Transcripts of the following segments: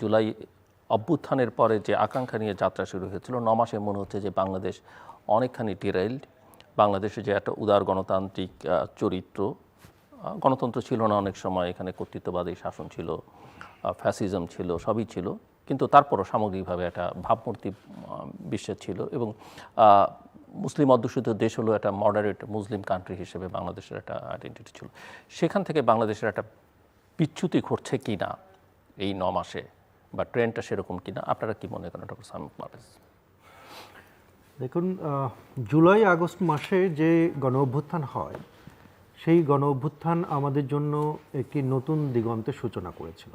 জুলাই অভ্যুত্থানের পরে যে আকাঙ্ক্ষা নিয়ে যাত্রা শুরু হয়েছিল, ন মাসে মনে হচ্ছে যে বাংলাদেশ অনেকখানি ডিরাইলড। বাংলাদেশে যে একটা উদার গণতান্ত্রিক চরিত্র গণতন্ত্র ছিল না অনেক সময়, এখানে কর্তৃত্ববাদী শাসন ছিল ফ্যাসিজম ছিল, সবই ছিল। কিন্তু তারপরও সামগ্রিকভাবে একটা ভাবমূর্তি বিশ্বের ছিল এবং মুসলিম অধ্যুষিত দেশ হলো একটা মডারেট মুসলিম কান্ট্রি হিসেবে বাংলাদেশের একটা আইডেন্টিটি ছিল। সেখান থেকে বাংলাদেশের একটা বিচ্যুতি ঘটছে কি না এই ন মাসে? বা ট্রেন্ডটা সেরকম কিনা, আপনারা কি মনে করেন, ডক্টর সামিক পারভেজ দেখুন জুলাই, আগস্ট মাসে যে গণ অভ্যুত্থান হয়, সেই গণ অভ্যুত্থান আমাদের জন্য একটি নতুন দিগন্তের সূচনা করেছিল।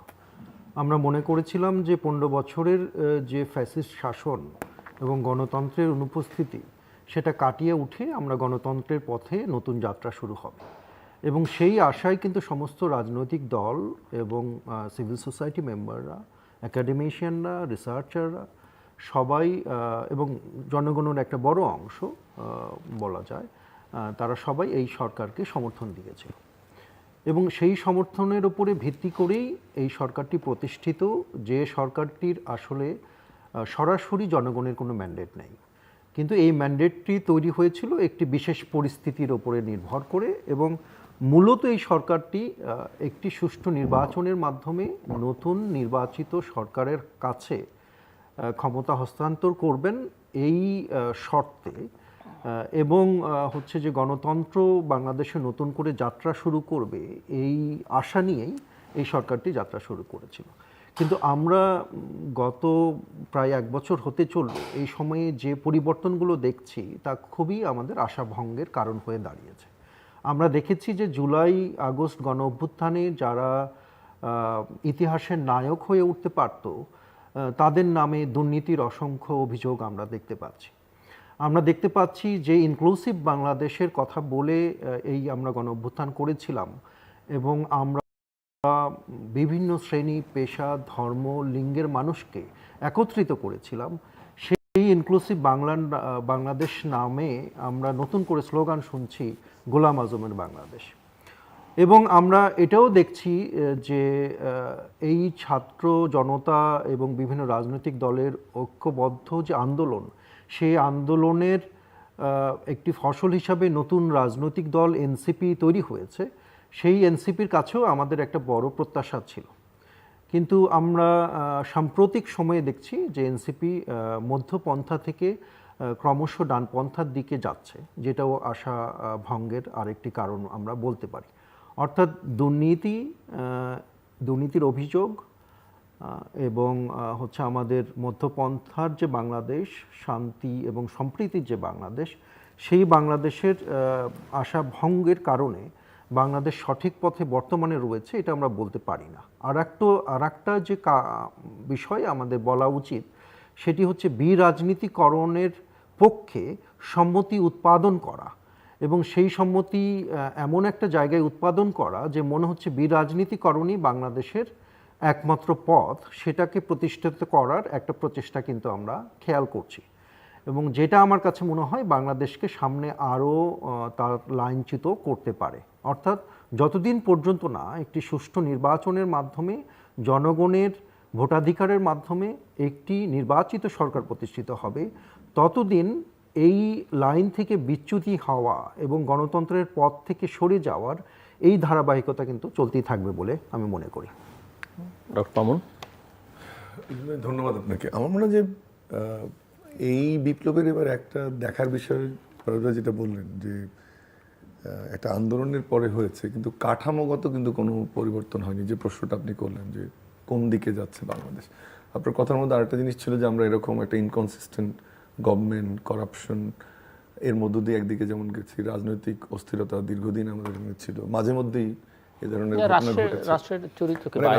আমরা মনে করেছিলাম যে পনেরো বছরের যে ফ্যাসিস্ট শাসন এবং গণতন্ত্রের অনুপস্থিতি, সেটা কাটিয়ে উঠে আমরা গণতন্ত্রের পথে নতুন যাত্রা শুরু হবে। এবং সেই আশায় কিন্তু সমস্ত রাজনৈতিক দল এবং সিভিল সোসাইটি মেম্বাররা একাডেমিশিয়ানরা রিসার্চাররা সবাই এবং জনগণের একটা বড় অংশ বলা যায় তারা সবাই এই সরকারকে সমর্থন দিয়েছিল এবং সেই সমর্থনের উপরে ভিত্তি করেই এই সরকারটি প্রতিষ্ঠিত, যে সরকারটির আসলে সরাসরি জনগণের কোনো ম্যান্ডেট নেই। কিন্তু এই ম্যান্ডেটটি তৈরি হয়েছিল একটি বিশেষ পরিস্থিতির ওপরে নির্ভর করে এবং মূলত এই সরকারটি একটি সুষ্ঠু নির্বাচনের মাধ্যমে নতুন নির্বাচিত সরকারের কাছে ক্ষমতা হস্তান্তর করবেন এই শর্তে। এবং হচ্ছে যে গণতন্ত্র বাংলাদেশে নতুন করে যাত্রা শুরু করবে এই আশা নিয়েই এই সরকারটি যাত্রা শুরু করেছিল। কিন্তু আমরা গত প্রায় এক বছর হতে চলল, এই সময়ে যে পরিবর্তনগুলো দেখছি তা খুবই আমাদের আশাভঙ্গের কারণ হয়ে দাঁড়িয়েছে। আমরা দেখেছি যে জুলাই, আগস্ট গণ অভ্যুত্থানে যারা ইতিহাসের নায়ক হয়ে উঠতে পারত তাদের নামে দুর্নীতির অসংখ্য অভিযোগ আমরা দেখতে পাচ্ছি। আমরা দেখতে পাচ্ছি যে ইনক্লুসিভ বাংলাদেশের কথা বলে এই আমরা গণ অভ্যুত্থান করেছিলাম এবং আমরা বিভিন্ন শ্রেণি, পেশা, ধর্ম, লিঙ্গের মানুষকে একত্রিত করেছিলাম। সেই ইনক্লুসিভ বাংলা বাংলাদেশ নামে আমরা নতুন করে স্লোগান শুনছি গোলাম আজমের বাংলাদেশ। এবং আমরা এটাও দেখছি যে এই ছাত্র জনতা এবং বিভিন্ন রাজনৈতিক দলের ঐক্যবদ্ধ যে আন্দোলন, সেই আন্দোলনের একটি ফসল হিসাবে নতুন রাজনৈতিক দল এনসিপি তৈরি হয়েছে। সেই এনসিপির কাছেও আমাদের একটা বড় প্রত্যাশা ছিল। কিন্তু আমরা সাম্প্রতিক সময়ে দেখছি যে এনসিপি মধ্যপন্থা থেকে ক্রমশ ডানপন্থার দিকে যাচ্ছে, যেটাও আশা ভঙ্গের আরেকটি কারণ আমরা বলতে পারি। অর্থাৎ দুর্নীতি দুর্নীতির অভিযোগ এবং হচ্ছে আমাদের মধ্যপন্থার যে বাংলাদেশ, শান্তি এবং সম্প্রীতির যে বাংলাদেশ, সেই বাংলাদেশের আশা ভঙ্গের কারণে বাংলাদেশ সঠিক পথে বর্তমানে রয়েছে, এটা আমরা বলতে পারি না। আর একটা আর একটা যে বিষয় আমাদের বলা উচিত, সেটি হচ্ছে বিরাজনীতিকরণের পক্ষে সম্মতি উৎপাদন করা এবং সেই সম্মতি এমন একটা জায়গায় উৎপাদন করা যে মনে হচ্ছে বিরাজনীতিকরণই বাংলাদেশের একমাত্র পথ, সেটাকে প্রতিষ্ঠিত করার একটা প্রচেষ্টা কিন্তু আমরা খেয়াল করছি। এবং যেটা আমার কাছে মনে হয় বাংলাদেশকে সামনে আরও তার লাইনচ্যুত করতে পারে। অর্থাৎ যতদিন পর্যন্ত না একটি সুষ্ঠু নির্বাচনের মাধ্যমে, জনগণের ভোটাধিকারের মাধ্যমে একটি নির্বাচিত সরকার প্রতিষ্ঠিত হবে ততদিন এই লাইন থেকে বিচ্যুতি হওয়া এবং গণতন্ত্রের পথ থেকে সরে যাওয়ার এই ধারাবাহিকতা কিন্তু চলতেই থাকবে বলে আমি মনে করি। ডক্টর ধন্যবাদ আপনাকে। আমার মনে হয় যে এই বিপ্লবের এবার একটা দেখার বিষয় যেটা বললেন যে একটা আন্দোলনের পরে হয়েছে কিন্তু কাঠামোগত কিন্তু কোনো পরিবর্তন হয়নি। যে প্রশ্নটা আপনি করলেন যে কোন দিকে যাচ্ছে বাংলাদেশ? আপনার কথার মধ্যে আরেকটা জিনিস ছিল যে আমরা এরকম একটা ইনকনসিস্টেন্ট গভর্নমেন্ট করাপশন এর মধ্য দিয়ে একদিকে যেমন গেছি রাজনৈতিক অস্থিরতা দীর্ঘদিন আমাদের ছিল। মাঝে মধ্যেই এ ধরনের রাষ্ট্রের চরিত্রকে মানে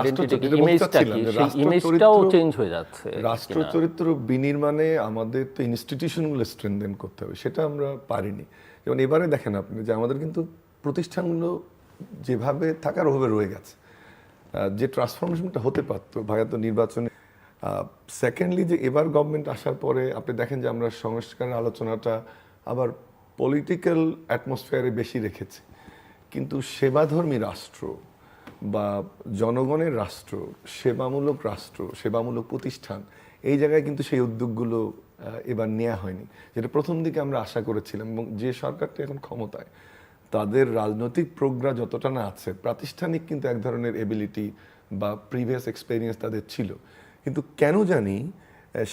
রাষ্ট্র- ইমেজটাও চরিত্র- চেঞ্জ হয়ে যাচ্ছে রাষ্ট্র চরিত্র বিনির্মাণে আমাদের তো ইনস্টিটিউশনগুলো স্ট্রেনদেন করতে হবে সেটা আমরা পারিনি। যেমন এবারে দেখেন আপনি যে আমাদের কিন্তু প্রতিষ্ঠানগুলো যেভাবে থাকার ওভাবে রয়ে গেছে। যে ট্রান্সফরমেশনটা হতে পারতো ভাইয়া তো নির্বাচনে সেকেন্ডলি যে এবার গভর্নমেন্ট আসার পরে আপনি দেখেন যে আমরা সংস্কারের আলোচনাটা আবার পলিটিক্যাল অ্যাটমসফিয়ারে বেশি রেখেছি। কিন্তু সেবাধর্মী রাষ্ট্র বা জনগণের রাষ্ট্র, সেবামূলক রাষ্ট্র, সেবামূলক প্রতিষ্ঠান, এই জায়গায় কিন্তু সেই উদ্যোগগুলো এবার নেওয়া হয়নি। যেটা প্রথম দিকে আমরা আশা করেছিলাম এবং যে সরকারটা এখন ক্ষমতায়, তাদের রাজনৈতিক প্রজ্ঞা যতটা না আছে, প্রাতিষ্ঠানিক কিন্তু এক ধরনের এবিলিটি বা প্রিভিয়াস এক্সপেরিয়েন্স তাদের ছিল। কিন্তু কেন জানি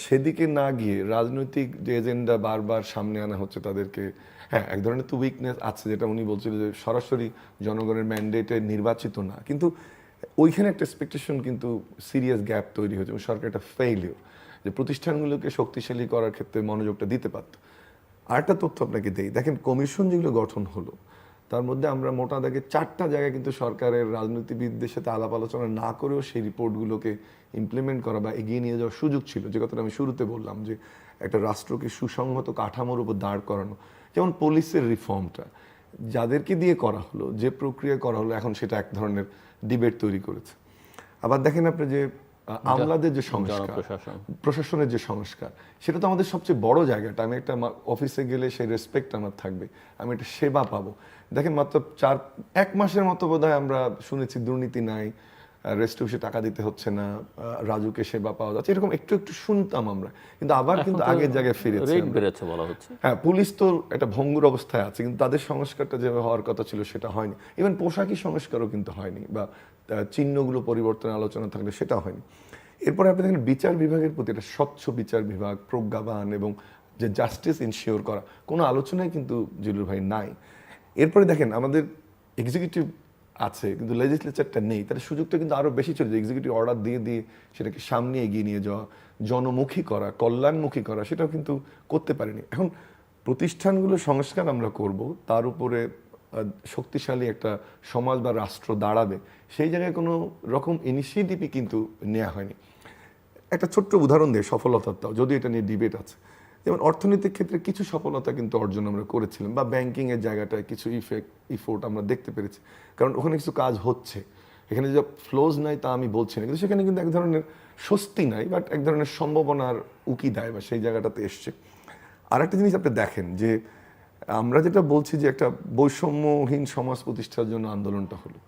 সেদিকে না গিয়ে রাজনৈতিক যে এজেন্ডা বারবার সামনে আনা হচ্ছে তাদেরকে হ্যাঁ এক ধরনের তো উইকনেস আছে যেটা উনি বলছিল যে সরাসরি জনগণের ম্যান্ডেটে নির্বাচিত না। কিন্তু ওইখানে একটা এক্সপেকটেশন কিন্তু সিরিয়াস গ্যাপ তৈরি হয়েছে এবং সরকার একটা ফেইলিওর যে প্রতিষ্ঠানগুলোকে শক্তিশালী করার ক্ষেত্রে মনোযোগটা দিতে পারত। আরেকটা তথ্য আপনাকে দেই, দেখেন কমিশন যেগুলো গঠন হলো তার মধ্যে আমরা মোটা দাগে চারটা জায়গায় কিন্তু সরকারের রাজনীতিবিদদের সাথে আলাপ আলোচনা না করেও সেই রিপোর্টগুলোকে ইমপ্লিমেন্ট করা বা এগিয়ে নিয়ে যাওয়ার সুযোগ ছিল। যে কথাটা আমি শুরুতে বললাম যে একটা রাষ্ট্রকে সুসংহত কাঠামোর উপর দাঁড় করানো, যেমন পুলিশের রিফর্মটা যাদেরকে দিয়ে করা হলো, যে প্রক্রিয়া করা হলো, এখন সেটা এক ধরনের ডিবেট তৈরি করেছে। আবার দেখেন আপনি যে আমলাদের যে সংস্কার প্রশাসনের যে সংস্কার সেটা তো আমাদের সবচেয়ে বড় জায়গাটা। আমি একটা অফিসে গেলে সেই রেসপেক্ট আমার থাকবে। আমি একটা সেবা পাবো। দেখেন মাত্র চার এক মাসের মতো বোধহয় আমরা শুনেছি দুর্নীতি নাই রেস্ট অফিসে টাকা দিতে হচ্ছে না রাজুকে সেবা পাওয়া যাচ্ছে। এরকম একটু একটু শুনতাম আমরা। কিন্তু আবার কিন্তু আগের জায়গায় ফিরেছি রেট বেড়েছে বলা হচ্ছে। হ্যাঁ পুলিশ তো একটা ভঙ্গুর অবস্থায় আছে কিন্তু তাদের সংস্কারটা যেভাবে হওয়ার কথা ছিল সেটা হয়নি। ইভেন পোশাকি সংস্কারও কিন্তু হয়নি বা চিহ্নগুলো পরিবর্তনের আলোচনা থাকলে সেটা হয়নি। এরপরে আপনি দেখেন বিচার বিভাগের প্রতি একটা স্বচ্ছ বিচার বিভাগ, প্রজ্ঞাবান এবং যে জাস্টিস ইনশিওর করা, কোনো আলোচনাই কিন্তু জিলুর ভাই নাই। এরপরে দেখেন আমাদের এক্সিকিউটিভ আছে, কিন্তু লেজিসলেচারটা নেই তার সুযোগটা কিন্তু আরও বেশি যে এক্সিকিউটিভ অর্ডার দিয়ে দিয়ে সেটাকে সামনে এগিয়ে নিয়ে যাওয়া, জনমুখী করা, কল্যাণমুখী করা, সেটাও কিন্তু করতে পারিনি। এখন প্রতিষ্ঠানগুলো সংস্কার আমরা করব, তার উপরে শক্তিশালী একটা সমাজ বা রাষ্ট্র দাঁড়াবে, সেই জায়গায় কোনো রকম ইনিশিয়েটিভই কিন্তু নেওয়া হয়নি। একটা ছোট্ট উদাহরণ দিয়ে সফলতারটাও যদি এটা নিয়ে ডিবেট আছে। যেমন অর্থনৈতিক ক্ষেত্রে কিছু সফলতা কিন্তু অর্জন আমরা করেছিলাম, বা ব্যাংকিং এর জায়গাটায় কিছু ইফেক্ট ইফোর্ট আমরা দেখতে পেরেছি। কারণ ওখানে কিছু কাজ হচ্ছে। এখানে যে ফ্লোজ নাই তা আমি বলছি না, কিন্তু সেখানে কিন্তু এক ধরনের স্বস্তি নাই বাট এক ধরনের সম্ভাবনার উকি দেয় বা সেই জায়গাটাতে এসছে। আর একটা জিনিস আপনি দেখেন যে আমরা যেটা বলছি যে একটা বৈষম্যহীন সমাজ প্রতিষ্ঠার জন্য আন্দোলনটা হলো।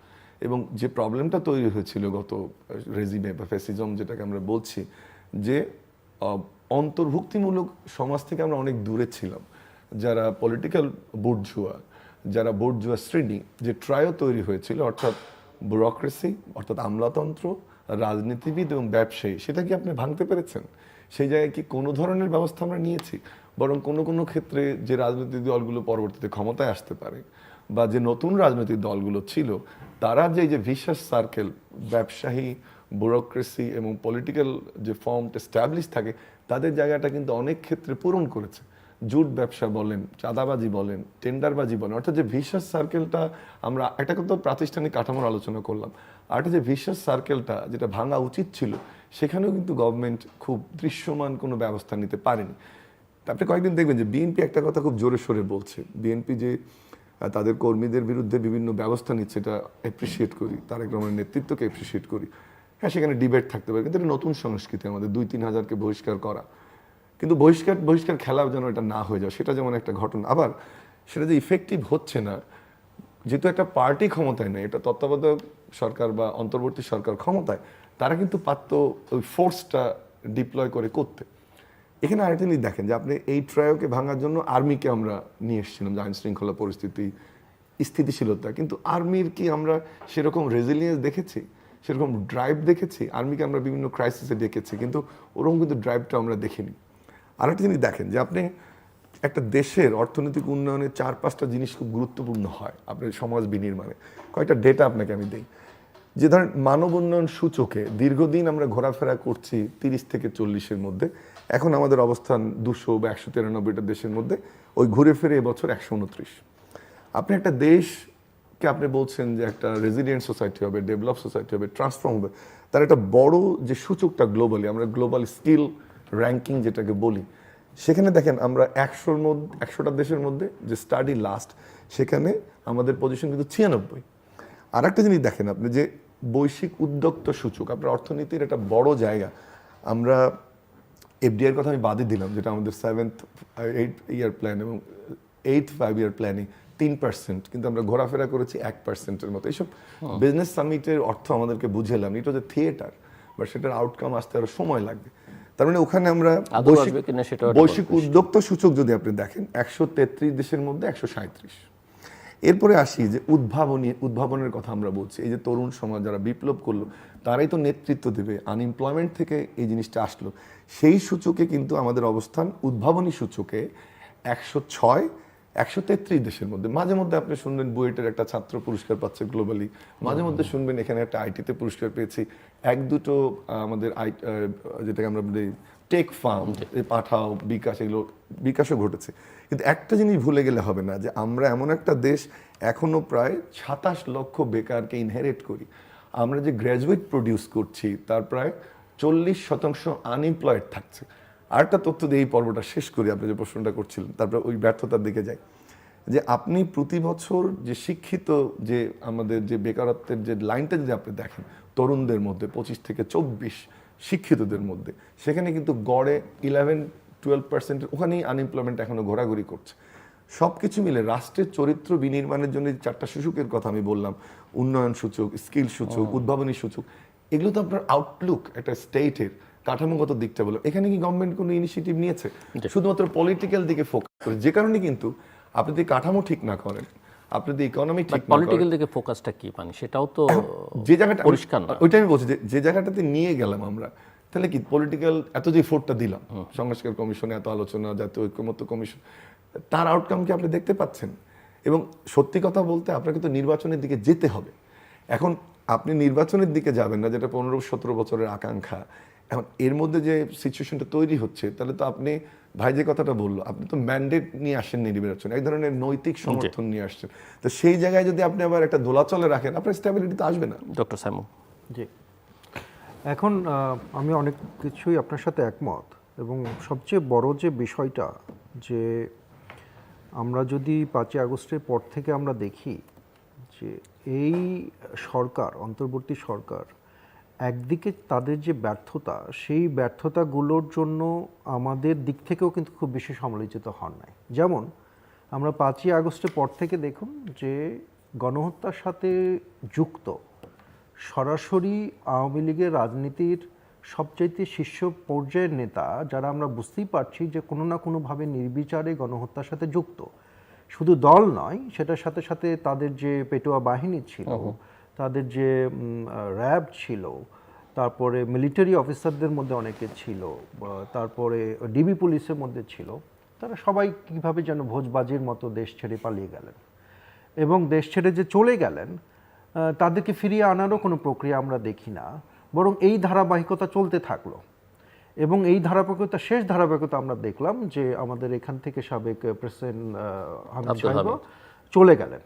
এবং যে প্রবলেমটা তৈরি হয়েছিল গত রেজিমে বা ফ্যাসিজম যেটাকে আমরা বলছি, যে অন্তর্ভুক্তিমূলক সমাজ থেকে আমরা অনেক দূরে ছিলাম। যারা পলিটিক্যাল বুর্জুয়া যারা বুর্জুয়া শ্রেণি, যে ট্রায়ও তৈরি হয়েছিল, অর্থাৎ ব্যুরোক্রেসি অর্থাৎ আমলাতন্ত্র, রাজনীতিবিদ এবং ব্যবসায়ী, সেটা কি আপনি ভাঙতে পেরেছেন? সেই জায়গায় কি কোনো ধরনের ব্যবস্থা আমরা নিয়েছি? বরং কোনো কোনো ক্ষেত্রে যে রাজনৈতিক দলগুলো পরবর্তীতে ক্ষমতায় আসতে পারে বা যে নতুন রাজনৈতিক দলগুলো ছিল, তারা যে যে ভিশাস সার্কেল ব্যবসায়ী ব্যুরোক্রেসি এবং পলিটিক্যাল যে ফর্মটা স্ট্যাবলিশ থাকে, তাদের জায়গাটা কিন্তু অনেক ক্ষেত্রে পূরণ করেছে। জুট ব্যবসা বলেন, চাঁদাবাজি বলেন, টেন্ডারবাজি বলেন, অর্থাৎ যে ভিশাস সার্কেলটা আমরা একটা তো প্রাতিষ্ঠানিক কাঠামোর আলোচনা করলাম, আর একটা যে ভিশাস সার্কেলটা যেটা ভাঙা উচিত ছিল, সেখানেও কিন্তু গভর্নমেন্ট খুব দৃশ্যমান কোনো ব্যবস্থা নিতে পারেনি। আপনি কয়েকদিন দেখবেন যে বিএনপি একটা কথা খুব জোরে সোরে বলছে। বিএনপি যে তাদের কর্মীদের বিরুদ্ধে বিভিন্ন ব্যবস্থা নিচ্ছে, এটা অ্যাপ্রিসিয়েট করি, তারেক রহমানের নেতৃত্বকে অ্যাপ্রিসিয়েট করি। হ্যাঁ সেখানে ডিবেট থাকতে পারে, কিন্তু এটা নতুন সংস্কৃতি আমাদের, দুই তিন হাজারকে বহিষ্কার করা। কিন্তু বহিষ্কার বহিষ্কার খেলা যেন এটা না হয়ে যায়, সেটা যেমন একটা ঘটনা। আবার সেটা যে ইফেক্টিভ হচ্ছে না, যেহেতু একটা পার্টি ক্ষমতায় নেই, এটা তত্ত্বাবধায়ক সরকার বা অন্তর্বর্তী সরকার ক্ষমতায়, তারা কিন্তু পারত ওই ফোর্সটা ডিপ্লয় করে করতে। এখানে আরেকটা জিনিস দেখেন যে আপনি এই ট্রায়োকে ভাঙার জন্য আর্মিকে আমরা নিয়ে এসেছিলাম যে আইন শৃঙ্খলা পরিস্থিতি, স্থিতিশীলতা। কিন্তু আর্মির কি আমরা সেরকম রেজিলিয়েন্স দেখেছি? সেরকম ড্রাইভ দেখেছি? আর্মিকে আমরা বিভিন্ন ক্রাইসিসে দেখেছি কিন্তু ওরকম কিন্তু ড্রাইভটা আমরা দেখিনি। আরেকটা জিনিস দেখেন যে আপনি একটা দেশের অর্থনৈতিক উন্নয়নে চার পাঁচটা জিনিস খুব গুরুত্বপূর্ণ হয়, আপনার সমাজ বিনির্মাণে। কয়েকটা ডেটা আপনাকে আমি দিই? যে ধরেন মানব উন্নয়ন সূচকে দীর্ঘদিন আমরা ঘোরাফেরা করছি তিরিশ থেকে চল্লিশের মধ্যে, এখন আমাদের অবস্থান দুশো বা একশো তিরানব্বইটা দেশের মধ্যে, ওই ঘুরে ফিরে এবছর একশো উনত্রিশ। আপনি একটা দেশকে আপনি বলছেন যে একটা রেজিলিয়েন্ট সোসাইটি হবে ডেভেলপ সোসাইটি হবে ট্রান্সফর্ম হবে, তার একটা বড় যে সূচকটা গ্লোবালি আমরা গ্লোবাল স্কিল র্যাঙ্কিং যেটাকে বলি, সেখানে দেখেন আমরা একশোর মধ্যে, একশোটা দেশের মধ্যে যে স্টাডি লাস্ট সেখানে আমাদের পজিশন কিন্তু ছিয়ানব্বই। আর একটা জিনিস দেখেন আপনি যে বৈশ্বিক উদ্যোক্তা সূচক আপনার অর্থনীতির একটা বড় জায়গা। আমরা এফডিআর কথা আমি বাদই দিলাম যেটা আমাদের সেভেন্থ এইট ইয়ার প্ল্যান এবং এইট ফাইভ ইয়ার প্ল্যানিং তিন পার্সেন্ট কিন্তু আমরা ঘোরাফেরা করেছি এক পার্সেন্টের মতো। এইসব বিজনেস সামিটের অর্থ আমাদেরকে বুঝেলাম এটা যে থিয়েটার বা সেটার আউটকাম আসতে আরও সময় লাগবে। তার মানে ওখানে আমরা বৈশ্বিক উদ্যোক্তা সূচক যদি আপনি দেখেন একশো তেত্রিশ দেশের মধ্যে একশো সাঁত্রিশ এরপরে আসি যে উদ্ভাবনী, উদ্ভাবনের কথা আমরা বলছি। এই যে তরুণ সমাজ যারা বিপ্লব করল, তারাই তো নেতৃত্ব দেবে। আনএমপ্লয়মেন্ট থেকে এই জিনিসটা আসলো। সেই সূচকে কিন্তু আমাদের অবস্থান উদ্ভাবনী সূচকে একশো ছয়, একশো তেত্রিশ দেশের মধ্যে। মাঝে মধ্যে আপনি শুনবেন বুয়েটের একটা ছাত্র পুরস্কার পাচ্ছে গ্লোবালি মাঝে মধ্যে শুনবেন এখানে একটা আইটিতে পুরস্কার পেয়েছি। এক দুটো আমাদের আই যেটাকে আমরা বলি টেক ফার্ম পাঠাও বিকাশ এগুলো বিকাশও ঘটেছে। কিন্তু একটা জিনিস ভুলে গেলে হবে না যে আমরা এমন একটা দেশ এখনও প্রায় সাতাশ লক্ষ বেকারকে ইনহেরিট করি। আমরা যে গ্র্যাজুয়েট প্রডিউস করছি তার প্রায় চল্লিশ শতাংশ আনএমপ্লয়েড থাকছে। আরেকটা তথ্য দিয়ে এই পর্বটা শেষ করি আপনি যে প্রশ্নটা করছিলেন তারপরে ওই ব্যর্থতার দিকে যাই। যে আপনি প্রতি বছর যে শিক্ষিত যে আমাদের যে বেকারত্বের যে লাইনটা যদি আপনি দেখেন তরুণদের মধ্যে পঁচিশ থেকে চব্বিশ শিক্ষিতদের মধ্যে। সেখানে কিন্তু গড়ে ইলেভেন টুয়েলভ পার্সেন্টের ওখানেই আনএমপ্লয়মেন্ট এখনও ঘোরাঘুরি করছে। সব কিছু মিলে রাষ্ট্রের চরিত্র বিনির্মাণের জন্য চারটা সূচকের কথা আমি বললাম উন্নয়ন সূচক স্কিল সূচক উদ্ভাবনী সূচক এগুলো তো আপনার আউটলুক একটা স্টেটের কাঠামোগত দিকটা বলো। এখানে কি গভর্নমেন্ট কোনো ইনিশিয়েটিভ নিয়েছে? শুধুমাত্র পলিটিক্যাল দিকে ফোকাস করে। যে কারণে কিন্তু আপনি যদি কাঠামো ঠিক না করেন আপনি যদি ইকোনমি ঠিক পলিটিক্যাল দিকে ফোকাসটা কি? মানে সেটাও তো যে জায়গাটা পরিষ্কার না। ওইটা আমি বলছি যে যে জায়গাটাতে নিয়ে গেলাম আমরা তাহলে কি পলিটিক্যাল এত যে ফোর্টটা দিলাম সংস্কার কমিশনে এত আলোচনা জাতীয় ঐক্যমত্য কমিশন তার আউটকাম কি আপনি দেখতে পাচ্ছেন? এবং সত্যি কথা বলতে আপনাকে তো নির্বাচনের দিকে যেতে হবে। এখন আপনি নির্বাচনের দিকে যাবেন না যেটা পনেরো সতেরো বছরের আকাঙ্ক্ষা এখন এর মধ্যে যে সিচুয়েশনটা তৈরি হচ্ছে তাহলে তো আপনি ভাই যে কথাটা বলল আপনি তো ম্যান্ডেট নিয়ে আসেন নির্বাচন এক ধরনের নৈতিক সমর্থন নিয়ে আসছেন। তো সেই জায়গায় যদি আপনি আবার একটা দোলাচলে রাখেন আপনার স্টেবিলিটি তো আসবে না। Doctor Simon. জি। এখন আমি অনেক কিছুই আপনার সাথে একমত এবং সবচেয়ে বড় যে বিষয়টা যে আমরা যদি পাঁচই আগস্টের পর থেকে আমরা দেখি যে এই সরকার অন্তর্বর্তী সরকার একদিকে তাদের যে ব্যর্থতা, সেই ব্যর্থতাগুলোর জন্য আমাদের দিক থেকেও কিন্তু খুব বেশি সমালোচিত হন নাই। যেমন, আমরা পাঁচই আগস্টের পর থেকে দেখুন যে গণহত্যার সাথে যুক্ত সরাসরি আওয়ামী লীগের রাজনীতির সবচাইতে শীর্ষ পর্যায়ের নেতা, যারা আমরা বুঝতেই পারছি যে কোনো না কোনোভাবে নির্বিচারে গণহত্যার সাথে যুক্ত। শুধু দল নয়, সেটার সাথে সাথে তাদের যে পেটোয়া বাহিনী ছিল তাদের যে র্যাব ছিল তারপরে মিলিটারি অফিসারদের মধ্যে অনেকে ছিল তারপরে ডিবি পুলিশের মধ্যে ছিল তারা সবাই কীভাবে যেন ভোজবাজির মতো দেশ ছেড়ে পালিয়ে গেলেন। এবং দেশ ছেড়ে যে চলে গেলেন তাদেরকে ফিরিয়ে আনারও কোনো প্রক্রিয়া আমরা দেখি না বরং এই ধারাবাহিকতা চলতে থাকল। এবং এই ধারাবাহিকতা শেষ ধারাবাহিকতা আমরা দেখলাম যে আমাদের এখান থেকে সাবেক প্রেসিডেন্ট হামিদ সাহেব চলে গেলেন।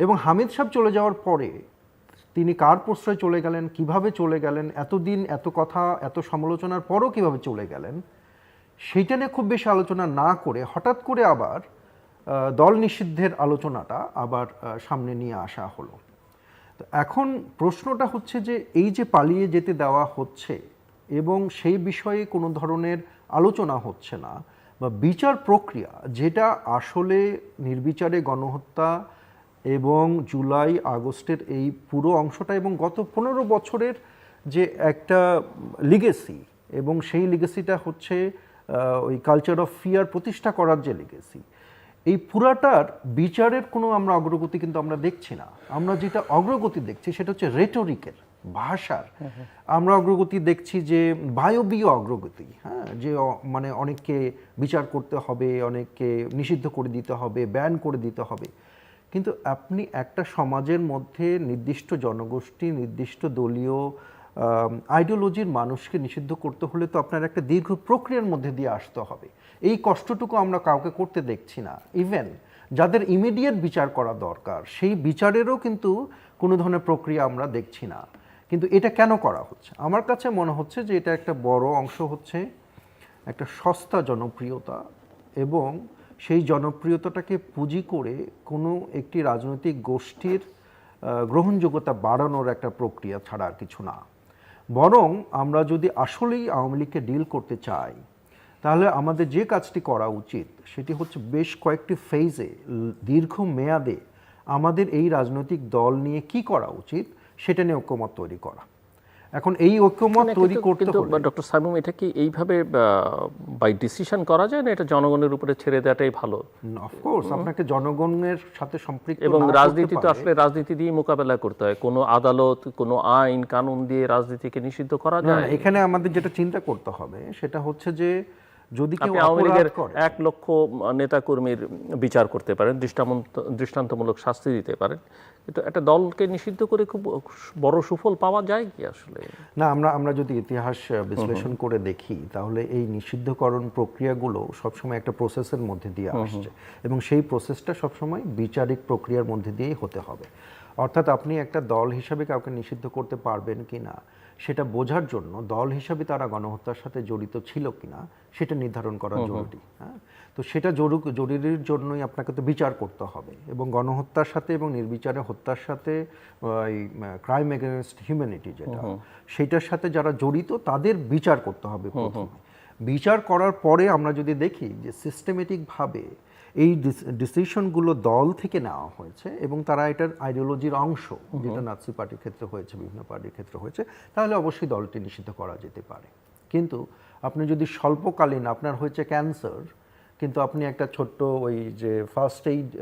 এবং হামিদ সাহেব চলে যাওয়ার পরে তিনি কার প্রশ্রয় চলে গেলেন, কীভাবে চলে গেলেন, এতদিন এত কথা, এত সমালোচনার পরও কীভাবে চলে গেলেন, সেইটা নিয়ে খুব বেশি আলোচনা না করে হঠাৎ করে আবার দল নিষিদ্ধের আলোচনাটা আবার সামনে নিয়ে আসা হলো। তো এখন প্রশ্নটা হচ্ছে যে এই যে পালিয়ে যেতে দেওয়া হচ্ছে এবং সেই বিষয়ে কোনো ধরনের আলোচনা হচ্ছে না বা বিচার প্রক্রিয়া যেটা আসলে নির্বিচারে গণহত্যা এবং জুলাই আগস্টের এই পুরো অংশটা এবং গত পনেরো বছরের যে একটা লিগেসি এবং সেই লিগেসিটা হচ্ছে ওই কালচার অফ ফিয়ার প্রতিষ্ঠা করার যে লিগেসি এই পুরাটার বিচারের কোনো আমরা অগ্রগতি কিন্তু আমরা দেখছি না। আমরা যেটা অগ্রগতি দেখছি সেটা হচ্ছে রেটরিকের ভাষার। আমরা অগ্রগতি দেখছি যে বায়বীয় অগ্রগতি হ্যাঁ যে মানে অনেককে বিচার করতে হবে অনেককে নিষিদ্ধ করে দিতে হবে ব্যান করে দিতে হবে। কিন্তু আপনি একটা সমাজের মধ্যে নির্দিষ্ট জনগোষ্ঠী, নির্দিষ্ট দলীয় আইডিওলজির মানুষকে নিষিদ্ধ করতে হলে তো আপনার একটা দীর্ঘ প্রক্রিয়ার মধ্যে দিয়ে আসতে হবে। এই কষ্টটুকু আমরা কাউকে করতে দেখছি না। ইভেন যাদের ইমিডিয়েট বিচার করা দরকার, সেই বিচারেরও কিন্তু কোনো ধরনের প্রক্রিয়া আমরা দেখছি না। কিন্তু এটা কেন করা হচ্ছে? আমার কাছে মনে হচ্ছে যে এটা একটা বড় অংশ হচ্ছে একটা সস্তা জনপ্রিয়তা এবং সেই জনপ্রিয়তাটাকে পুঁজি করে কোনো একটি রাজনৈতিক গোষ্ঠীর গ্রহণযোগ্যতা বাড়ানোর একটা প্রক্রিয়া ছাড়া আর কিছু না। বরং আমরা যদি আসলেই আওয়ামী লীগকে ডিল করতে চাই, তাহলে আমাদের যে কাজটি করা উচিত সেটি হচ্ছে বেশ কয়েকটি ফেজে দীর্ঘ মেয়াদে আমাদের এই রাজনৈতিক দল নিয়ে কি করা উচিত সেটা নিয়ে ঐক্যমত তৈরি করা। এখন এই ঐক্যমত তৈরি করতে হলে। ডক্টর সাইমুম এটা কি এইভাবে বাই ডিসিশন করা যায় না এটা জনগণের উপরে ছেড়ে দেওয়াটাই ভালো? অফকোর্স আপনাকে জনগণের সাথে সম্পৃক্ত এবং রাজনীতি তো আসলে রাজনীতি দিয়ে মোকাবেলা করতে হয়। কোনো আদালত কোনো আইন কানুন দিয়ে রাজনীতিকে নিষিদ্ধ করা যায় না, এখানে আমাদের যেটা চিন্তা করতে হবে সেটা হচ্ছে যে যদি কেউ আওয়ামী লীগের এক লক্ষ নেতাকর্মীর বিচার করতে পারেন দৃষ্টান্ত দৃষ্টান্তমূলক শাস্তি দিতে পারেন। কিন্তু একটা দলকে নিষিদ্ধ করে খুব বড় সুফল পাওয়া যায় কি আসলে? না আমরা আমরা যদি ইতিহাস বিশ্লেষণ করে দেখি তাহলে এই নিষিদ্ধকরণ প্রক্রিয়াগুলো সবসময় একটা প্রসেসের মধ্যে দিয়ে আসছে। এবং সেই প্রসেসটা সবসময় বিচারিক প্রক্রিয়ার মধ্যে দিয়েই হতে হবে। অর্থাৎ আপনি একটা দল হিসাবে কাউকে নিষিদ্ধ করতে পারবেন কি না সেটা বোঝার জন্য দল হিসাবে তারা গণহত্যার সাথে জড়িত ছিল কিনা সেটা নির্ধারণ করা জরুরি হ্যাঁ? তো সেটা জরুর জরুরির জন্যই আপনাকে তো বিচার করতে হবে এবং গণহত্যার সাথে এবং নির্বিচারে হত্যার সাথে ক্রাইম এগেনস্ট হিউম্যানিটি যেটা সেটার সাথে যারা জড়িত তাদের বিচার করতে হবে প্রথমে। বিচার করার পরে আমরা যদি দেখি যে সিস্টেমেটিকভাবে এই ডিসিশনগুলো দল থেকে নেওয়া হয়েছে এবং তারা এটার আইডিওলজির অংশ যেটা নাৎসি পার্টির ক্ষেত্রে হয়েছে বিভিন্ন পার্টির ক্ষেত্রে হয়েছে তাহলে অবশ্যই দলটি নিষিদ্ধ করা যেতে পারে। কিন্তু আপনি যদি স্বল্পকালীন আপনার হয়েছে ক্যান্সার কিন্তু আপনি একটা ছোট্ট ওই যে ফার্স্ট এইড